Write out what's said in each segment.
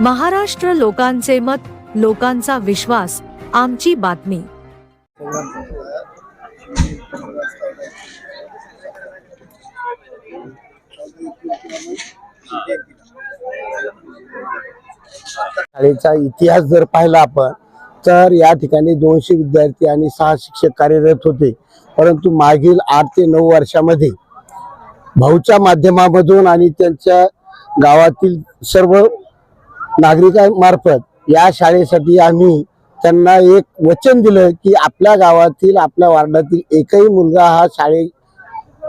महाराष्ट्र लोकांचे मत लोकांचा विश्वास आमची बातमी. शाळेचा इतिहास जर पाहिला आपण तर या ठिकाणी दोनशे विद्यार्थी आणि सहा शिक्षक कार्यरत होते. परंतु मागील आठ ते नऊ वर्षामध्ये भाऊच्या माध्यमामधून आणि त्यांच्या गावातील सर्व नागरिकांमार्फत या शाळेसाठी आम्ही त्यांना एक वचन दिलं की आपल्या गावातील आपल्या वार्डातील एकही मुलगा हा शाळे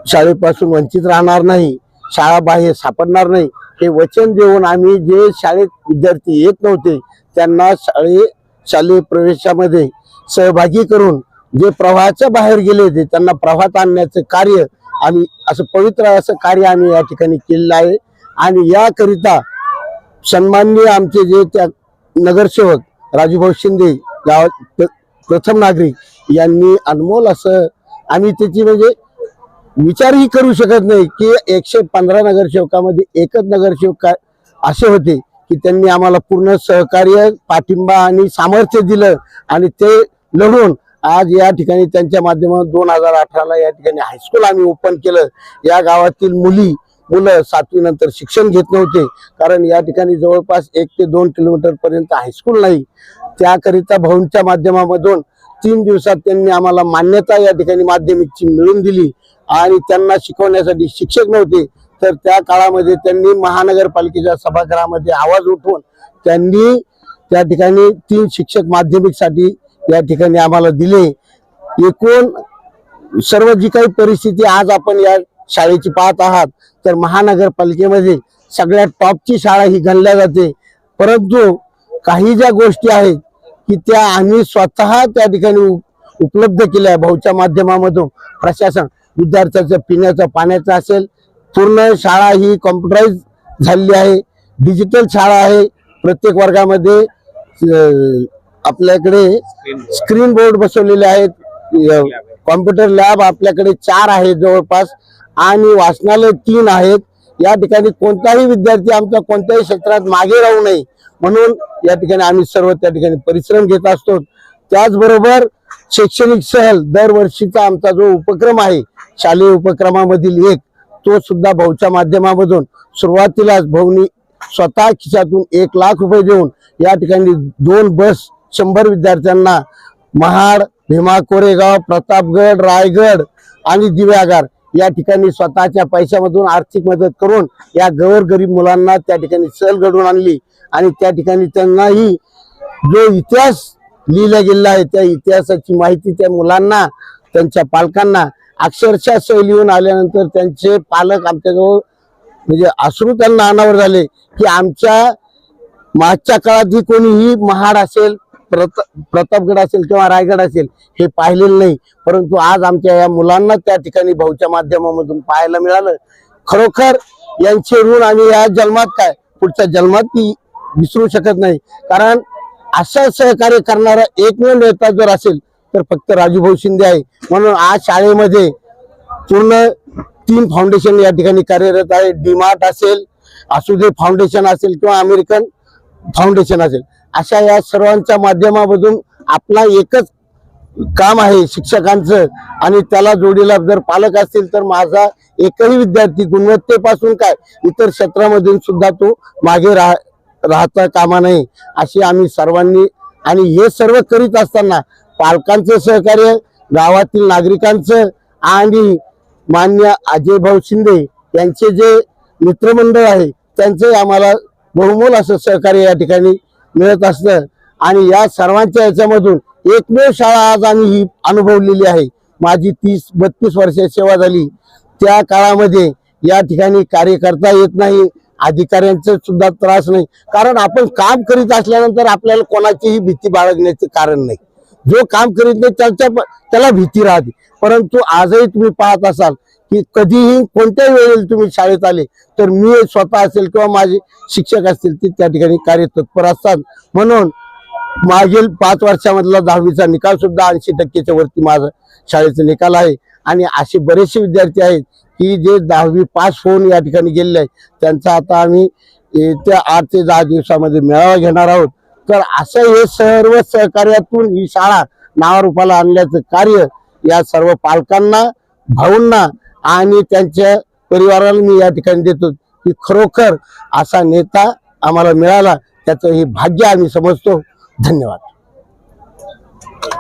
शाळेपासून वंचित राहणार नाही शाळा बाहेर सापडणार नाही. हे वचन देऊन आम्ही जे शाळेत विद्यार्थी येत नव्हते त्यांना शाळे शालेय प्रवेशामध्ये सहभागी करून जे प्रवाहाच्या बाहेर गेले होते त्यांना प्रवाहात आणण्याचं कार्य आम्ही असं पवित्र असं कार्य आम्ही या ठिकाणी केलेलं आहे. आणि याकरिता सन्माननीय आमचे जे त्या नगरसेवक राजूभाऊ शिंदे गावात प्र- प्रथम नागरिक यांनी अनमोल असं आम्ही त्याची म्हणजे विचारही करू शकत नाही की एकशे पंधरा नगरसेवकामध्ये एकच नगरसेवक असे होते की त्यांनी आम्हाला पूर्ण सहकार्य पाठिंबा आणि सामर्थ्य दिलं आणि ते लढून आज या ठिकाणी त्यांच्या माध्यमातून दोन हजार अठराला या ठिकाणी हायस्कूल आम्ही ओपन केलं. या गावातील मुली मुलं सातवी नंतर शिक्षण घेत नव्हते कारण या ठिकाणी जवळपास एक ते दोन किलोमीटर पर्यंत हायस्कूल नाही. त्याकरिता भाऊंच्या माध्यमामधून तीन दिवसात त्यांनी आम्हाला मान्यता या ठिकाणी माध्यमिकची मिळवून दिली आणि त्यांना शिकवण्यासाठी शिक्षक नव्हते तर त्या काळामध्ये त्यांनी महानगरपालिकेच्या सभागृहामध्ये आवाज उठवून त्यांनी त्या ठिकाणी तीन शिक्षक माध्यमिकसाठी या ठिकाणी आम्हाला दिले. एकूण सर्व जी काही परिस्थिती आज आपण या शाळेची पाहत आहात तर महानगरपालिकेमध्ये सगळ्यात टॉपची शाळा ही गणल्या जाते. परंतु काही ज्या गोष्टी आहेत की त्या आम्ही स्वतः त्या ठिकाणी उपलब्ध केल्या भाऊच्या माध्यमामधून प्रशासन विद्यार्थ्याचं पिण्याचं पाण्याचं असेल पूर्ण शाळा ही कॉम्प्युटराईज झालेली आहे. डिजिटल शाळा आहे. प्रत्येक वर्गामध्ये आपल्याकडे स्क्रीन बोर्ड बसवलेले आहेत. कॉम्प्युटर लॅब आपल्याकडे चार आहेत जवळपास. आणि वाचनालय तीन आहेत. या ठिकाणी कोणताही विद्यार्थी आमचा कोणत्याही क्षेत्रात मागे राहू नये. म्हणून या ठिकाणी आम्ही सर्व त्या ठिकाणी परिश्रम घेत असतो. त्याचबरोबर शैक्षणिक सहल दरवर्षीचा आमचा जो उपक्रम आहे शालेय उपक्रमामधील एक तो सुद्धा भाऊच्या माध्यमामधून सुरुवातीलाच भाऊनी स्वतः खिशातून एक लाख रुपये देऊन या ठिकाणी दोन बस शंभर विद्यार्थ्यांना महाड भीमा कोरेगाव प्रतापगड रायगड आणि दिव्यागार या ठिकाणी स्वतःच्या पैशामधून आर्थिक मदत करून या गरीब मुलांना त्या ठिकाणी सहल घडवून आणली. आणि त्या ठिकाणी त्यांनाही जो इतिहास लिहिला गेलेला आहे त्या इतिहासाची माहिती त्या मुलांना त्यांच्या पालकांना अक्षरशः सहल लिहून आल्यानंतर त्यांचे पालक आमच्याजवळ म्हणजे अश्रू त्यांना अनावर झाले की आमच्या मागच्या काळात जी कोणीही महाड असेल प्रत प्रतापगड असेल किंवा रायगड असेल हे पाहिलेलं नाही. परंतु आज आमच्या या मुलांना त्या ठिकाणी भाऊच्या माध्यमामधून पाहायला मिळालं. खरोखर यांचे ऋण आम्ही या जन्मात काय? पुढच्या जन्मात ती विसरू शकत नाही. कारण असं सहकार्य करणारा एकमेव नेता जर असेल तर फक्त राजूभाऊ शिंदे आहे. म्हणून आज शाळेमध्ये पूर्ण तीन फाउंडेशन या ठिकाणी कार्यरत आहे. डीमार्ट असेल असुदे फाउंडेशन असेल किंवा अमेरिकन फाउंडेशन असेल. अशा या सर्वांच्या माध्यमामधून आपला एकच काम आहे शिक्षकांचं. आणि त्याला जोडीला जर पालक असतील तर माझा एकही विद्यार्थी गुणवत्तेपासून काय इतर क्षेत्रामधून सुद्धा तो मागे राह राहता कामा नये अशी आम्ही सर्वांनी आणि हे सर्व करीत असताना पालकांचं सहकार्य गावातील नागरिकांचं आणि मान्य अजय भाऊ शिंदे यांचे जे मित्रमंडळ आहे त्यांचे आम्हाला बहुमोल असं सहकार्य या ठिकाणी मिळत असतं आणि या सर्वांच्या याच्यामधून एकमेव शाळा आज आम्ही ही अनुभवलेली आहे. माझी तीस बत्तीस वर्ष सेवा झाली. त्या काळामध्ये या ठिकाणी कार्य करता येत नाही. अधिकाऱ्यांचा सुद्धा त्रास नाही. कारण आपण काम करीत असल्यानंतर आपल्याला कोणाचीही भीती बाळगण्याचे कारण नाही. जो काम करीत नाही त्याच्या त्याला भीती राहते. परंतु आजही तुम्ही पाहत असाल की कधीही कोणत्याही वेळेला तुम्ही शाळेत आले तर मी स्वतः असेल किंवा माझे शिक्षक असतील ते त्या ठिकाणी कार्य तत्पर असतात. म्हणून मागील पाच वर्षामधला दहावीचा निकाल सुद्धा ऐंशी टक्केच्या वरती माझा शाळेचा निकाल आहे. आणि असे बरेचसे विद्यार्थी आहेत की जे दहावी पास होऊन या ठिकाणी गेलेले आहेत. त्यांचा आता आम्ही येत्या आठ ते दहा दिवसामध्ये मेळावा घेणार आहोत. तर असं हे सर्व सहकार्यातून ही शाळा नावारूपाला आणल्याचं कार्य या सर्व पालकांना भाऊंना आणि त्यांच्या परिवाराला मी या ठिकाणी देतो. की खरोखर असा नेता आम्हाला मिळाला त्याचं हे भाग्य आम्ही समजतो. धन्यवाद.